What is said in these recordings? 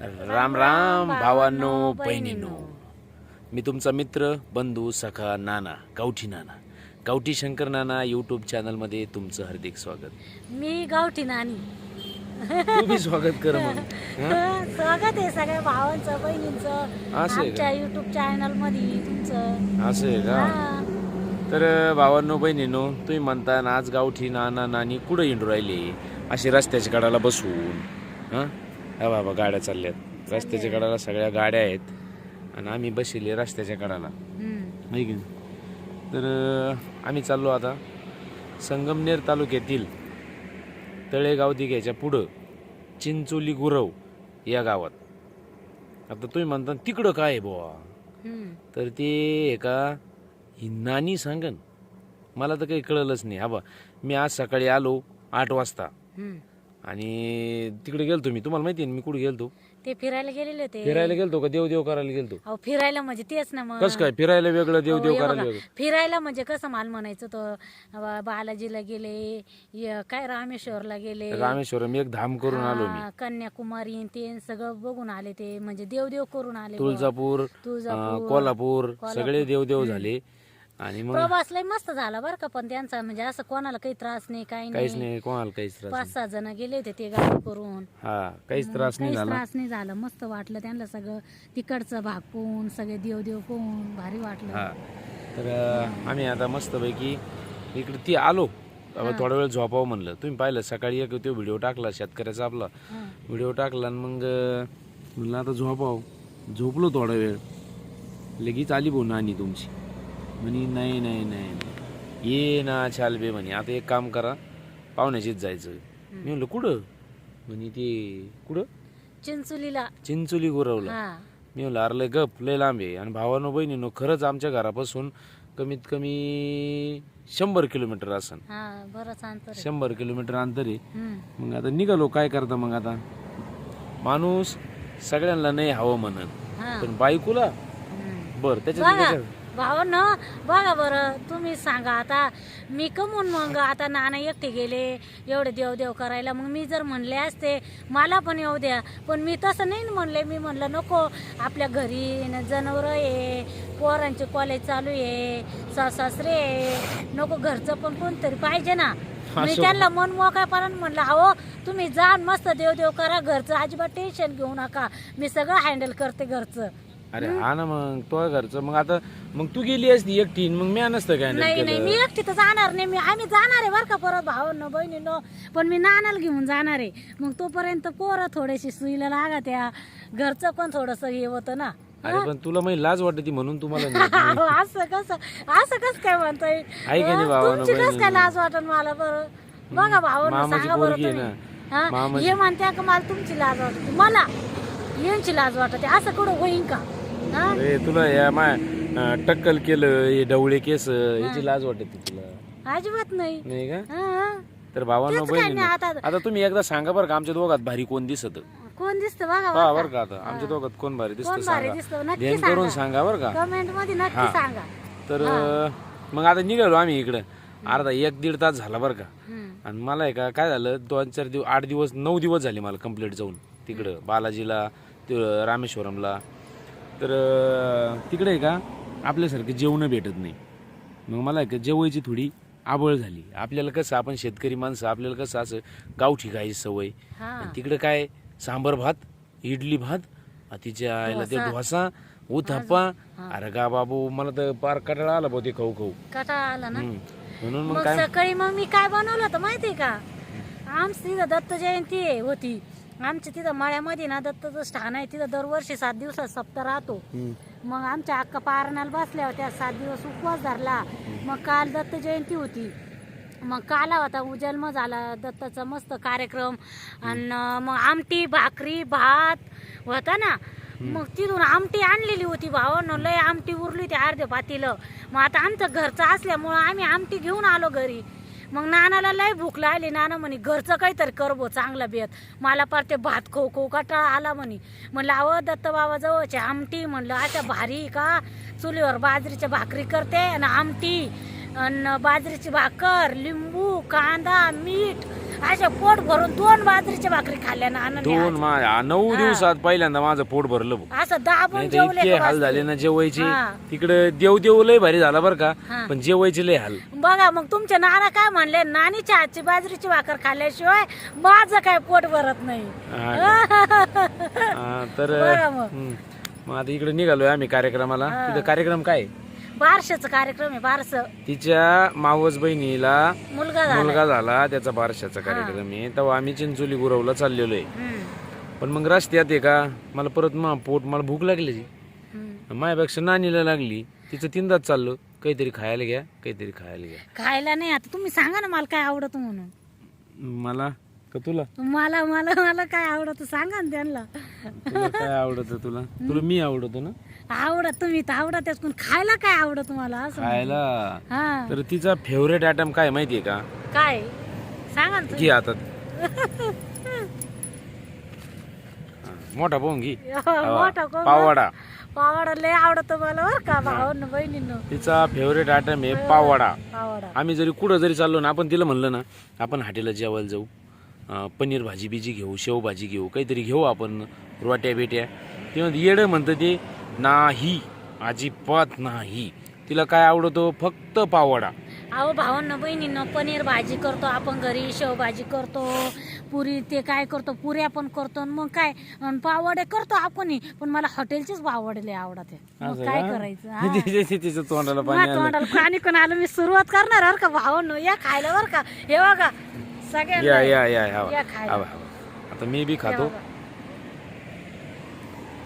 राम राम भावांनो बहिणींनो. मी तुमचा मित्र बंधू सखा नाना गावठी नाना. गावठी शंकर नाना यूट्यूब चॅनलमध्ये तुमचं हार्दिक स्वागत. मी गावठी नानी. तू बी स्वागत कर मग? स्वागत आहे सगळ्या भावांचं बहिणींचं. असं आहे आमच्या युट्यूब चॅनलमध्ये तुमचं. असं आहे का? हा. तर भावांनो बहिणींनो तुम्ही म्हणता ना आज गावठी नाना नानी कुठं इंडू राहिले? असे रस्त्याच्या कडाला बसून. हां? हा बाबा गाड्या चालल्यात रस्त्याच्या कडाला सगळ्या गाड्या आहेत आणि आम्ही बसले रस्त्याच्या कडाला. आहे की नाही? तर आम्ही चाललो आता संगमनेर तालुक्यातील तळेगाव दिघ्याच्या पुढं चिंचोली गुरव या गावात आता तुम्ही म्हणता तिकडं काय आहे बुवा. तर ते एका ही नानी सांगन मला तर काही कळलंच नाही हा बा मी आज सकाळी आलो आठ वाजता. आणि तिकडे गेलतो मी. तुम्हाला माहिती आहे ना मी कुठे गेलतो? ते फिरायला गेलेले होते. फिरायला गेलतो का? देव देव करायला गेलतो. अहो फिरायला म्हणजे तेच ना मग. कसं काय? फिरायला वेगळं देव अहो, देव हे करायला बघा, वेगळं. फिरायला म्हणजे कसं माल म्हणायचं तो? बा- बालाजीला गेले य- काय रामेश्वरला गेले. रामेश्वरम एक धाम करून आलो मी. हा, कन्याकुमारी ते सगळं बघून आले ते. म्हणजे देवदेव करून आले. बुवा. तुळजापूर तुळजापूर, अं, कोल्हापूर. सगळे देवदेव झाले. आणि मग? प्रवास लय मस्त झाला बरं का पण त्यांचा म्हणजे असं कोणाला काही त्रास नाही काही काहीच नाही नाही कोणाला काहीच त्रास पाच नाही. सहा जण गेले होते ते गाडी करून. हा काहीच त्रास नाही काहीच झाला. त्रास नाही झाला. मस्त वाटलं त्यांना सगळं तिकडचं भाग पोहून सगळे देव देव पोहून भारी हा. वाटलं तर अं, आम्ही आता मस्तपैकी इकडे ती आलो. थोडा वेळ झोपावं म्हणलं. तुम्ही पाहिलं सकाळी एक तो व्हिडिओ टाकला शेतकऱ्याचा आपला. हा. व्हिडिओ टाकला आणि मग अं, म्हणलं आता झोपाव. झोपलो थोडा वेळ. लगेच आली भाऊ नानी तुमची. म्हणे नाही नाही नाही नाही. ये ना चालबे म्हणे. आता एक काम करा पाहुण्याचीच जायचं. मी म्हणलं कुठं? म्हणे ते कुठं? चिंचोलीला. चिंचोली गुरवलं. हा. मी म्हणलं अरे लय गप लय लांब आहे. आणि भावानो बहिणीनो खरंच आमच्या घरापासून कमीत कमी शंभर किलोमीटर असन. हा बरंच अंतर आहे. शंभर किलोमीटर अंतर आहे. हम्म. मग आता निघालो. काय करता मग आता? माणूस सगळ्यांना नाही हवं म्हणत. हा. पण बायकोला? हम्म. बर त्याच्यात बघा. त्याच्यात- भावांनो बघा बरं तुम्ही सांगा आता. मी कमून मग आता नाना एकटे गेले एवढे देव देव करायला. मग मी जर म्हणले असते मला पण येऊ द्या. पण मी तसं नाही ना म्हणले. मी म्हणलं नको आपल्या घरी जनावर आहे पोरांचे कॉलेज चालू आहे सासरे आहे. नको घरचं पण कोणतरी पाहिजे ना. मी. त्यांना मन मोकळ्यापणाने म्हणलं अहो तुम्ही जा मस्त देव देव करा. घरचं अजिबात टेन्शन घेऊ नका. मी सगळं हँडल करते घरचं. अरे हा? ना मग तो घरचं. मग आता मग तू गेली असती एकटी मग मी नसतं काय नाही नाही मी एकटी तर जाणार नाही. मी आम्ही जाणार आहे बरं का परत भावांनो बहिणीनो. पण मी नानाला घेऊन जाणार आहे. मग तोपर्यंत पोरं थोडेशी सुईला लागा त्या घरचं पण थोडस हे होतं ना. अरे पण तुला मग लाज वाटते म्हणून तुम्हाला नाही. असं कसं असं कसं काय म्हणता येईल आहे का नाही? भावानं, तुमची कसं काय? लाज वाटत मला बरं? बघा भावांनो मामाची सांगा बरं पोरगी आहे तुम्ही. ना. हं? मामाची- हे म्हणत्या का मला तुमची लाज वाटते. मला यांची लाज वाटते. असं कुठं होईन का? हं? अरे तुला या माय टक्कल केलं हे डवळे केस याची लाज वाटते तुला. अजिबात नाही. नाही का? हं? तर भावांनो तेच काय बहिणी नाही आता आता तुम्ही एकदा सांगा बरं का आमच्या दोघात भारी कोण दिसत. कोण दिसतं बघा पहा बरं का. आता. आमच्या दोघात कोण भारी दिसत कोण भारी दिसतं सांगा नक्की ध्यान करून सांगा बरं का. कमेंटमध्ये नक्की हा. सांगा. तर मग आता निघालो आम्ही इकडं. अर्धा एक दीड तास झाला बरं का. हम्म. आणि मला आहे का काय झालं दोन चार दिवस आठ दिवस नऊ दिवस झाले मला कंप्लीट जाऊन. तिकडं बालाजीला ते रामेश्वरमला. तर तिकडे आहे का? आपल्यासारखं जेवण भेटत नाही. मग मला आहे का जेवायची थोडी आबळ झाली. आपल्याला कसं आपण शेतकरी माणसं आपल्याला कसं असं गावठी खायची सवय. हा. आणि तिकडे काय सांबर भात इडली भात तिच्या आईला ते ढोसा उथप्पा. अरे का बाबू मला तर पार कटाळा आला भाऊ ते खाऊ खाऊ. कटाळा आला ना. म्हणून मग मग काय? सकाळी मग मी काय बनवलं होतं माहितीये का? आमची दत्त जयंती होती. आमच्या तिथं मळ्यामध्ये ना दत्ताचं स्थान आहे. तिथं दरवर्षी सात दिवसात सप्ताह राहतो. मग आमच्या अक्का पारणाला बसल्या होत्या. सात दिवस उपवास धरला. मग काल दत्त जयंती होती. मग काला होता जन्म झाला दत्ताचा मस्त कार्यक्रम. आणि मग आमटी भाकरी भात होता ना. मग तिथून आमटी आणलेली होती भावानं लय आमटी उरली होती अर्धे पातीलं. मग आता आमचं घरचं असल्यामुळं आम्ही आमटी घेऊन आलो घरी. मग नानाला लय भूक लागली. नाना म्हणे घरचं काहीतरी करबो चांगला बेत. मला पार ते भात खो खो कटाळा आला म्हणे. म्हणलं अव दत्त बाबा जवळचे आमटी. म्हणलं अशा भारी का? चुलीवर बाजरीच्या भाकरी करते आणि आमटी. आणि बाजरीची भाकर लिंबू कांदा मीठ अशा पोट भरून दोन बाजरीच्या भाकरी खाल्ल्या ना आनंद दोन मा नऊ दिवसात पहिल्यांदा माझं पोट भरलं भाऊ. असं दाबून नाही तर जेवले इतके का हाल? झाले ना जेवायचे हा. तिकडे देव देव लय भारी झाला बरं का हा. पण जेवायचे लय हाल बघा मग तुमचे नाना काय म्हणले नानीच्या हातची बाजरीची भाकर खाल्ल्याशिवाय माझं काय पोट भरत नाही हा, तर बरं मग. हम्म. मग आता इकडे निघालोय आम्ही कार्यक्रमाला तिथं कार्यक्रम काय आहे? बारशाचा कार्यक्रम आहे बारस. तिच्या मावस बहिणीला मुलगा झाला. मुलगा झाला त्याचा बारशाचा कार्यक्रम आहे. तेव्हा आम्ही चिंचोली गुरवला चाललेलो आहे पण मग रस्त्यात आहे का मला परत मग पोट मला भूक लागली. हम्म. माझ्यापेक्षा नानीला लागली. तिचं तीनदाच चाललो. काहीतरी खायला घ्या काहीतरी खायला घ्या. खायला नाही आता तुम्ही सांगा ना मला काय आवडत म्हणून. मला? का तुला? मला मला मला काय आवडत सांगा ना त्यांना. तुला काय आवडत तुला? तुला मी आवडतो ना? आवडत तुम्ही तर आवडतच पण खायला काय आवडत असं खायला? हा. तर तिचा फेवरेट आयटम काय माहितीये का? काय? सांगा ना घे आता. हा, मोठा पाहून घे. तुम्ही मोठा कोण पाववाडा. पावडा लय आवडत मला बरं का भावांना बहिणींना. तिचा फेवरेट आयटम आहे पाववाडा. पावडा आम्ही जरी कुठं जरी चाललो ना आपण तिला म्हणलं ना आपण हॉटेलला जेवायला जाऊ. अं, पनीर भाजी बिजी घेऊ शेव भाजी घेऊ काहीतरी घेऊ आपण रोट्या बिट्या ते म्हणते येडं म्हणतं ते नाही. अजिबात नाही. तिला काय आवडतो? फक्त पाववाडा अहो भावांना बहिणींना पनीर भाजी करतो आपण घरी शेवभाजी करतो पुरी ते काय करतो पुऱ्या पण करतो आणि मग काय? पावडे करतो आपणही पण मला हॉटेलचेच पावडे लय आवडत. मग असं काय का? करायचं? हा. तिच्या तोंडाला पाणी माझ्या आलं. तोंडाला पाणी कोण आलं मी सुरुवात करणार बरं का भावांनो या खायला बरं का. हे बघा या सगळ्यांना या या हवा या खायला. हवा हवा. आता मी बी खातो. बघा.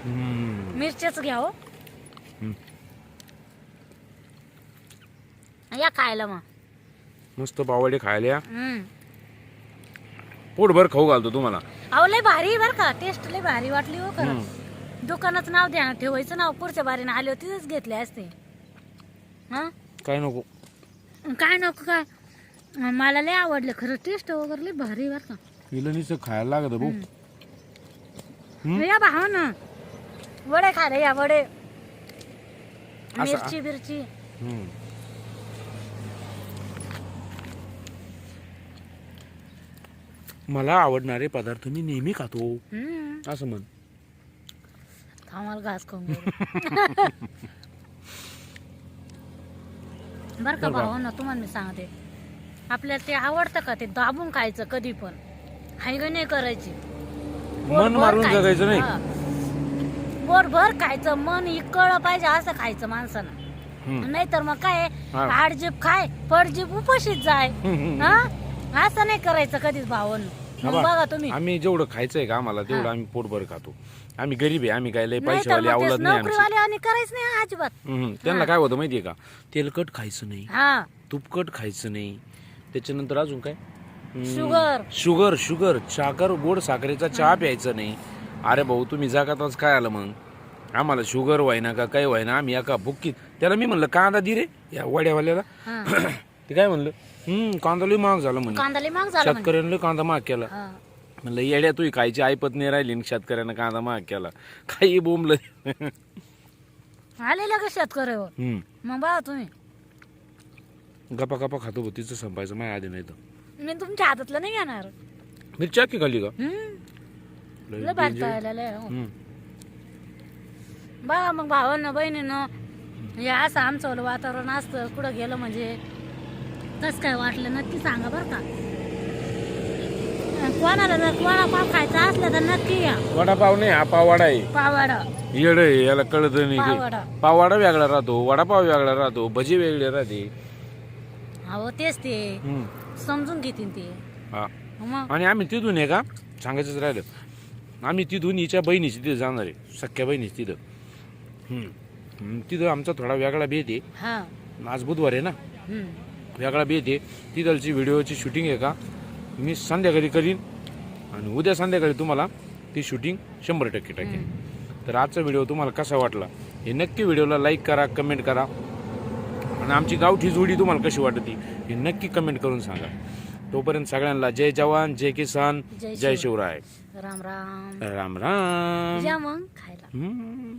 मिरच्याच घ्या हो. या खायला मग. मस्त पावडे खायला. हम्म. पोटभर खाऊ घालतो तुम्हाला. अहो लय भारी बर का. टेस्ट लय भारी वाटली हो खरं. दुकानाचं नाव द्या ठेवायचं नाव. पुढच्या बारीने आले होते तिथेच घेतले असते. हा? काय नको. काय नको काय मला लय आवडलं खरं. टेस्ट वगैरे लय भारी बर का. नुसतं खायला लागत भाऊ. या भावा ना. वडे खायला या वडे. मिरची बिरची. हम्म. मला आवडणारे पदार्थ मी नेहमी खातो. हम्म. असं म्हण. आम्हाला घास खाऊन बर का भावा ना तुम्हाला मी सांगते. आपल्याला ते आवडतं का ते दाबून खायचं कधी पण? हायग नाही करायची? मन मारून जगायचं नाही. पोटभर खायचं मन इकळ पाहिजे असं खायचं माणसानं. हम्म. नाहीतर मग काय हा. आडजीप खाय पडजीप उपाशीच जाय. हम्म. हा? असं नाही करायचं कधीच भावन. बघा तुम्ही. आम्ही जेवढं खायचंय का आम्हाला तेवढं आम्ही पोटभर खातो. आम्ही गरीब आहे आम्ही काय लय नाही तर पैसेवाले मग तेच आवडत नाही आमची. नोकरीवाले आणि करायचं नाही अजिबात. हम्म. त्यांना काय होतं माहितीये का? तेलकट खायचं नाही हा. तुपकट खायचं नाही. त्याच्यानंतर अजून काय? हम्म. शुगर शुगर शुगर साखर गोड साखरेचा चहा प्यायचा नाही. अरे भाऊ तुम्ही जगातच काय आलं मग? आम्हाला शुगर व्हायना का काय व्हायना? आम्ही एका बुक्कीत त्याला मी म्हणलं कांदा दि रे या वड्यावाल्याला. ते काय म्हणलं? हम्म कांदा लय महाग झाला म्हणे. कांदा लय महाग झाला म्हणजे शेतकऱ्यानं लय कांदा महाग केला. हा. म्हणलं येड्या तू खायची ऐपत नाही राहिली आणि शेतकऱ्यानं कांदा महाग केला. काही बोंबलं आले लगेच शेतकऱ्यावर. हम्म. मग बघा तुम्ही. गप्पा गप्पा खातो भाऊ तिचं संपायचं माझ्या आधी नाही तर. मी तुमच्या हातातलं नाही घेणार. मिरची खाली का? हम्म. लय. तळलेलं आहे, हो. बघा मग भावांना बहिणीनं हे असं आमचं वातावरण असतं कुठं गेलं म्हणजे कसं काय वाटलं नक्की सांगा बरं का कोणाला जर कोणा पाव खायचा असला तर नक्की या वडापाव नाही हा पाववाडा आहे पावाडा येड आहे याला कळत नाही पाववडा. काही. पाववाडा वेगळा राहतो वडापाव वेगळा राहतो भजी वेगळे राहते अहो तेच ते हम्म. समजून घेतील ते हा. मग आणि आम्ही तिथून आहे का सांगायचंच राहिलं आम्ही तिथून हिच्या बहिणीची तिथे जाणार आहे सख्या बहिणीची तिथं. हम्म. तिथं आमचा थोडा वेगळा भेद आहे. हा. आज बुधवार आहे ना? हम्म. वेगळा भेद आहे. तिथलची व्हिडिओची शूटिंग आहे का? मी संध्याकाळी करीन आणि उद्या संध्याकाळी तुम्हाला ती शूटिंग शंभर टक्के टाकेन. तर आजचा व्हिडिओ तुम्हाला कसा वाटला? हे नक्की व्हिडिओला लाईक करा कमेंट करा. आणि आमची गावठी जोडी तुम्हाला कशी वाटते हे नक्की कमेंट करून सांगा. तोपर्यंत सगळ्यांना जय जवान जय किसान जय शिवराय. राम राम. राम राम. या मग खायला. हम्म.